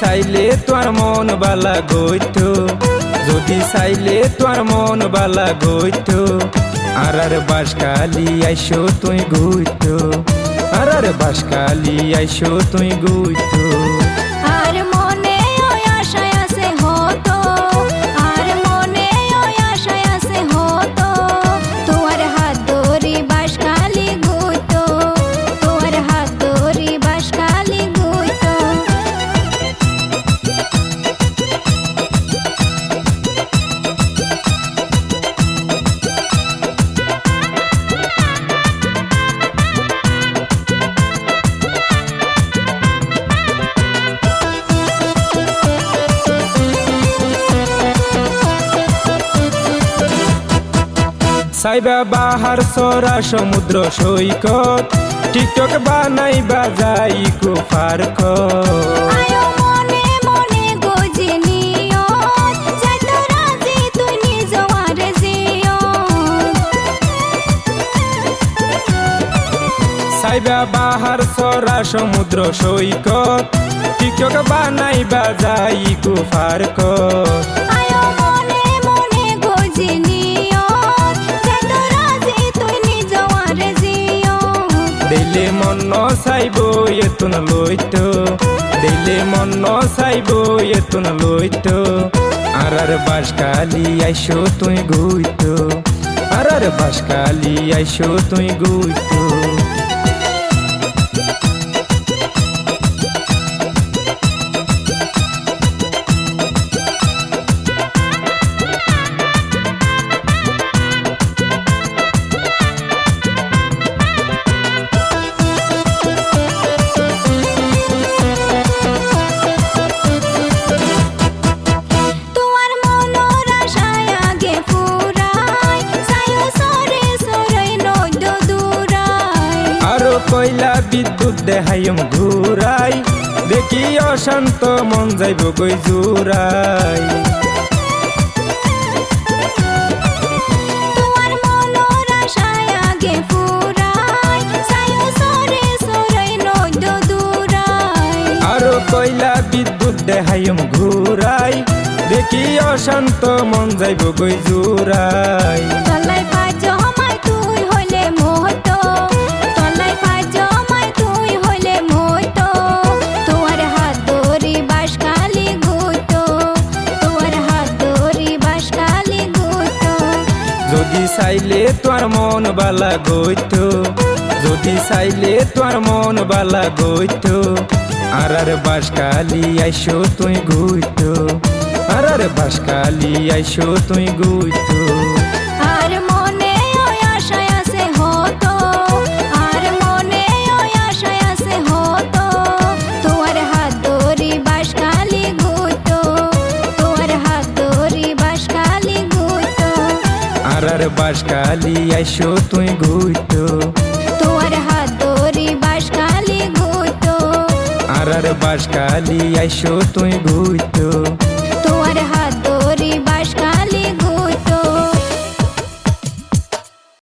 চাইলে তোর মন বালা গইত, যদি চাইলে তোর মন বালা গইত আর আর বাসকালি আইসো তুই গুইত আর আর বাসকালি আইসো তুই গুইত। সাইবা বাহার সরা সমুদ্র সৈকত টিকটক বানাই বাজাই কুফার সাইবা বাহার সরা সমুদ্র সৈকত টিকটক বানাই বাজাই কুফার আয়ো চাইব এতন লইতো। দিলে মন চাইব এতন লইতো। আর আর বাসকালি আইসো, তুই গুইতো। আর আর বাসকালি আইসো, তুই গুইত। কইলা বিদ্যুৎ দেহাইম ঘুরাই দেখি অশান্ত মন যাইব গই জুরাই কইলা বিদ্যুৎ দেহাইম ঘুরাই দেখি অশান্ত মন যাইব গই জুরাই চাইলে তোর মন বালা গইত যদি চাইলে তোর মন বালা গইত আর আর বাসকালি আইসো তুই গুইত। আর আর বাসকালি আইসো তুই গুইত। বাসকালি আইসো তুই ঘুরতো তোর হাত ধরি বাসকালি ঘুরতো আর আর বাসকালি আইসো তুই গুইত।